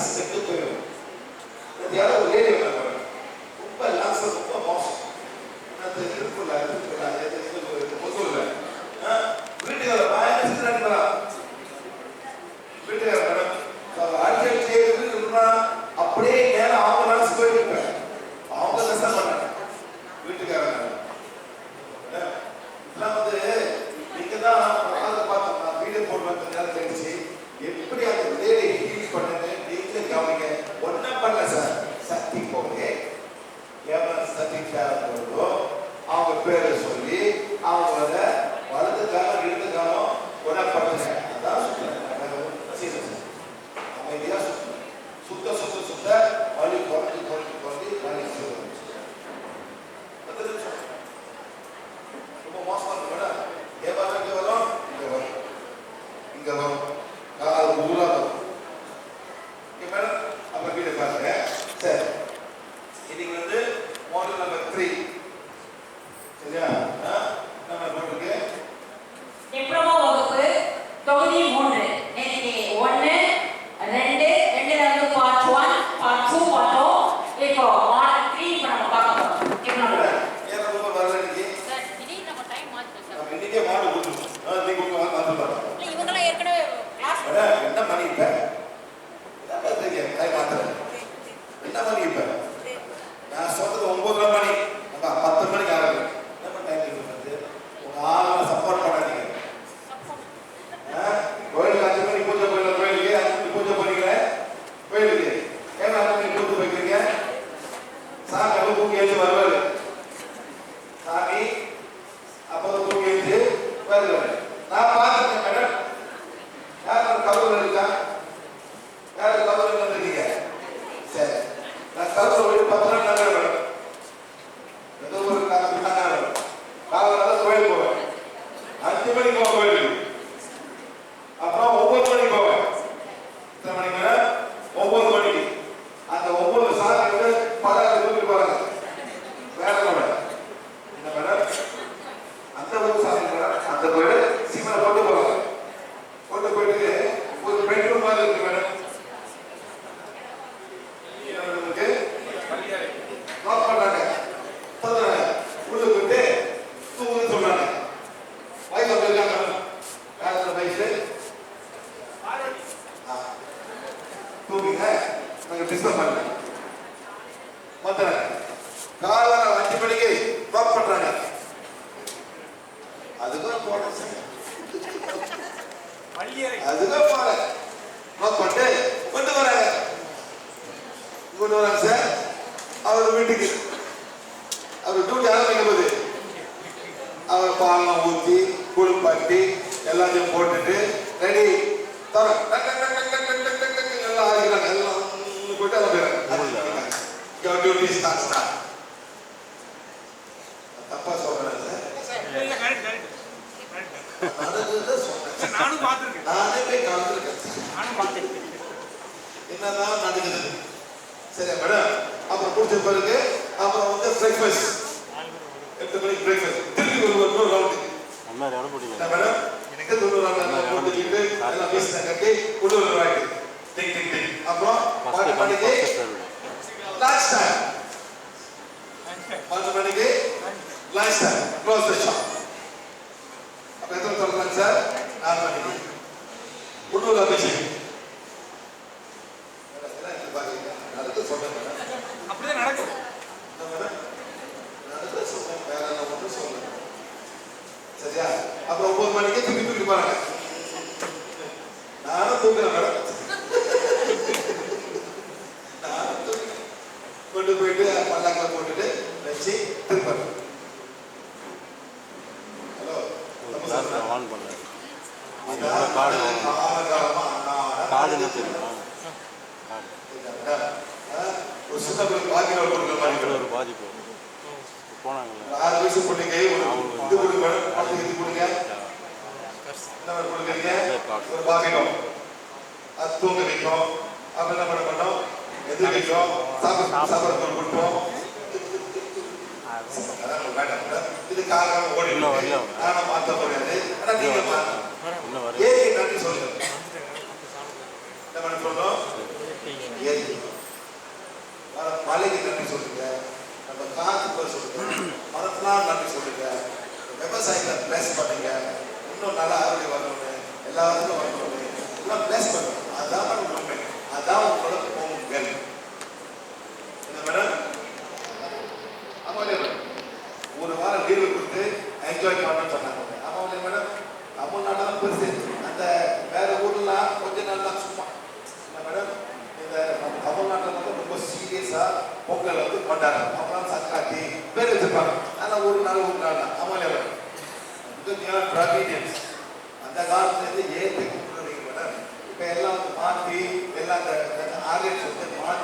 அரசு செத்து போயிடும் ஒரே டூ வீக்கை நாங்கள் டிஸ்கஸ் பண்ணலாம் மாத்திர காலை அஞ்சு மணிக்கு ட்ராப் பண்றாங்க. அதுக்கும் சார் அதுக்கும் போல ட்ராப் பண்ணிட்டு கொண்டு வராங்க. கொண்டு வரேன் சார் அவர் வீட்டுக்கு அவர் டியூட்டி ஆரம்பிக்கும் போது அவர் பாலம் ஊற்றி குளிப்பாட்டி எல்லாத்தையும் போட்டுட்டு ரெடி தரோம் ಎಲ್ಲ ಆಗಿಲ್ಲ சொல்றேன் நானும் பார்த்திருக்கேன் நானே போய் நானும் பார்த்திருக்கேன் என்னதான் நடக்குது சரியா மேடம் அப்புறம் முடிச்ச பிறகு அப்புறம் வந்து பிரேக்ஃபாஸ்ட் எட்டு மணிக்கு பிரேக்ஃபாஸ்ட் திருப்பி ஒரு ஒரு மேடம் எனக்கு ஒரு ரவுண்ட் கட்டி உள்ளூர் ராய்டு ಫಸ್ಟ್ ಬಂದು last time last time close the shop on பண்ணார் அதோட கார்டு வாங்கணும் கார்டு என்ன தெரியுமா ஒரு பாதிப்பு போனாங்கல்ல தூங்க வைக்கும் அப்புறம் என்ன பண்ண பண்ணோம் எது வைக்கும் சாப்பிட சாப்பிட கொடுப்போம் அதான் இது காலம் ஓடி ஆனால் மாற்ற முடியாது ஏரி நன்றி மலைக்கு நன்றி சொல்லுங்க நம்ம காத்துக்கு சொல்லுங்க நன்றி சொல்லுங்க விவசாயத்தை பிளஸ் பண்ணுங்க இன்னும் நல்லா அறுவடை வரணும் எல்லாருக்கும் வரணும் எல்லாம் பிளஸ் பண்ணணும் அதுதான் உண்மை அதுதான் உங்களோட போகுங்கள் என்ன மேடம் என்ஜாய் பண்ணணும்னு சொன்னாங்க? ஆமாம் இல்லை மேடம் நம்ம நாடு தான் பெருசு. அந்த வேற ஊர்லாம் கொஞ்ச நாள் தான் சும்மா. இல்லை மேடம் இந்த நம்ம தமிழ்நாட்டில் வந்து ரொம்ப சீரியஸாக பொங்கல் வந்து கொண்டாடுறாங்க. அவங்களாம் சக்காட்டி பேர் வச்சிருப்பாங்க. ஆனால் ஒரு நாள் ஒரு நாள் தான். ஆமாம் இல்லை மேடம் ப்ராவீடியன்ஸ் அந்த காலத்துலேருந்து ஏற்றி கும்பிடுறீங்க மேடம் இப்போ எல்லாம் மாற்றி எல்லாம் ஆர்கனைஸ் வந்து மாற்றி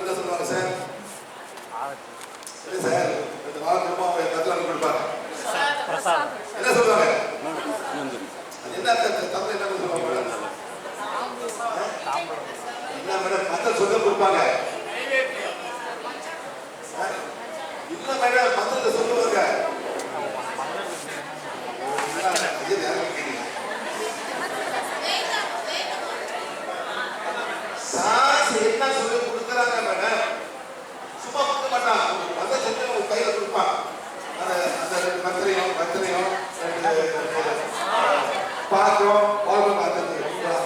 என்ன சொல்லுவாங்க சார் இல்லை சார் இந்த வாரமா அவங்க கத்தலாம் கொடுப்பாங்க? என்ன சொல்லுவாங்க அது என்ன? தமிழ் என்ன சொல்லுவாங்க மேடம் என்ன மேடம் மத்த சொல்ல கொடுப்பாங்க. இல்ல மேடம் மந்திரத்தை சொல்லுவாங்க இது யாருக்கு கேக்குறீங்க? சாஸ் என்ன சொல்லி கொடுக்குறாங்க மேடம் சும்மா கொடுக்க மாட்டான் அந்த செஞ்சு உங்க கையில கொடுப்பான் அந்த அந்த ரெண்டு மத்திரையும் மத்திரையும் ரெண்டு பாத்திரம் பாத்திரம் பார்த்தது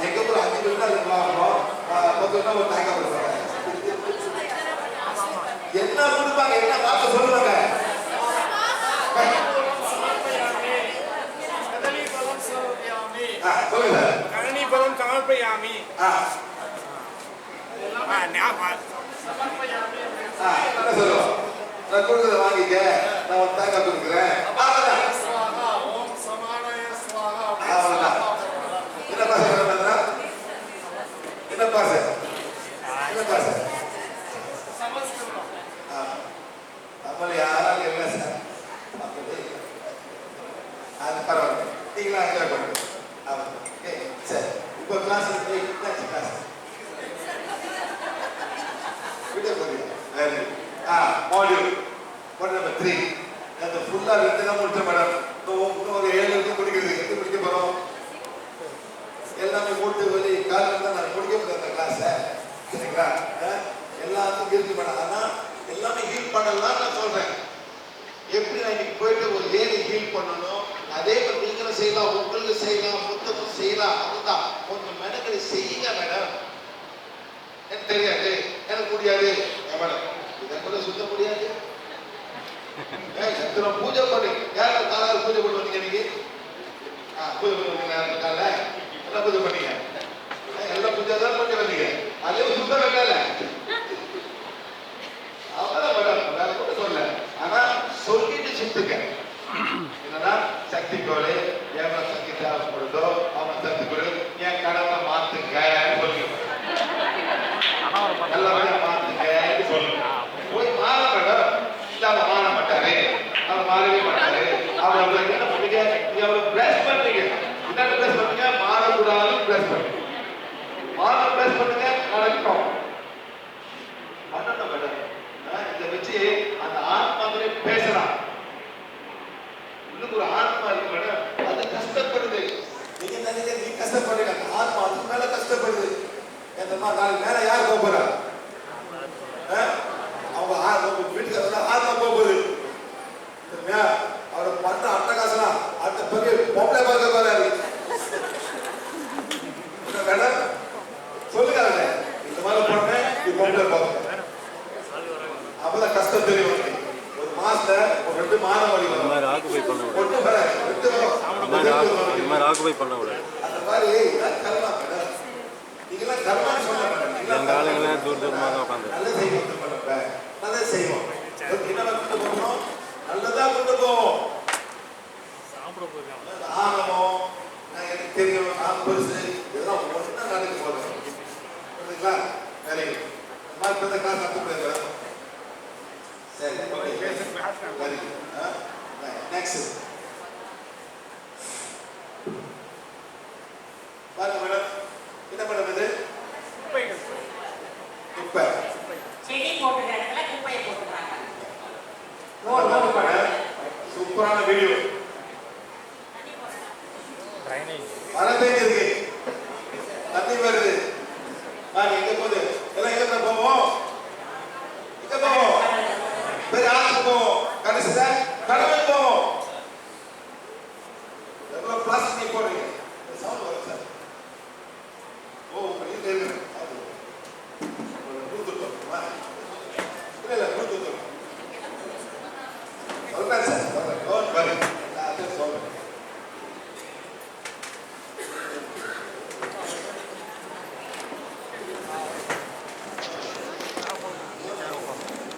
எங்க போய் அஞ்சு பேர் ரெண்டு வாங்குறோம் ரூபா ஒரு தேங்காய் கொடுப்பாங்க. என்ன கொடுப்பாங்க என்ன வார்த்தை சொல்லுவாங்க? சொல்லுங்க. சமர்ப்பயாமி. என்ன சொல்லுவோம் நான் கொடுக்குறத வாங்கிக்க. நான் தேங்காய் கொடுக்குறேன் அவ்வளவுதான். அவ்வளவுதான். என்ன பாச பண்ணுறா என்ன பாச என்ன பாச ஆ. நம்மள யாராலும் இல்லை சார் அப்படி இல்லை. அது பரவாயில்ல என்ஜாய் பண்ணுங்க. ஆமாம் ஓகே சரி இப்போ கிளாஸ் என்னாச்சு கிளாஸ் வீடியோ போறீங்க. Very ah module module number three அந்த ஃபுல்லாக ரெண்டு தான் முடிச்ச மேடம் இன்னும் ஒரு ஏழு வரைக்கும் முடிக்கிறது. எது முடிக்க போகிறோம் எல்லாமே மூட்டு வலி காலில் தான் நான் முடிக்க முடியாது அந்த கிளாஸை சரிங்களா? ஆ? எல்லாத்துக்கும் இருக்கு மேடம் ஆனால் எல்லாமே ஹீல் பண்ணலாம் நான் சொல்கிறேன் எப்படி நான் இன்னைக்கு போயிட்டு ஒரு லேடி ஹீல் பண்ணணும்? அதே மாதிரி செய்யலாம் உங்களுக்கு செய்யலாம் புத்தகம் செய்யலாம் அதுதான். கொஞ்சம் மெனக்கடி செய்யுங்க மேடம். எனக்கு தெரியாது எனக்கு முடியாது. மேடம்? இதை கூட சுத்த முடியாது. ஏய், பூஜை பண்ணி. யாரும் காலாவது பூஜை பண்ணுவீங்க நீங்க ஆ, பூஜை பண்ணுவீங்க காலைல என்ன பூஜை பண்ணீங்க. எல்லாம் பூஜை தான் பண்ணி வந்தீங்க. அதே சுத்த வேண்டாம்ல அவ்வளவு மேடம். வேற கூட சொல்ல ஆனா சொல்லிட்டு சுத்துக்க என்னன்னா சக்தி கோடு E a nossa guitarra. சரியா அவரை பண்ண அட்டகாசலாம் அடுத்த பெரிய பொம்பளை பார்க்க போறாரு. மேடம் சொல்லுங்க அவரை. இந்த மாதிரி பண்ணேன் இது பொம்பளை பார்க்க அப்பதான் கஷ்டம் தெரியும். ஒரு ரெண்டு வழி இந்த மாதிரி ஆக்குபை பண்ண ஒண்ணு வர வரும். இந்த மாதிரி ஆக்குபை பண்ண விடாது அந்த மாதிரி கர்மா மேடம். நீங்களாம் கர்மான்னு சொல்ல மாட்டேன் எங்க தூர தூரமாக உட்காந்து நல்ல செய்வோம். நல்லது செய்வோம். என்ன கொண்டு போகணும். நல்லதா கொண்டு போவோம் நல்லது ஆகணும் நான் எனக்கு தெரியும் நான் பெருசு இதெல்லாம் ஒண்ணா நடக்க புரியுதுங்களா இந்த மாதிரி பெரிய கிளாஸ் நடத்த முடியாது சரி. நெக்ஸ்ட் மழை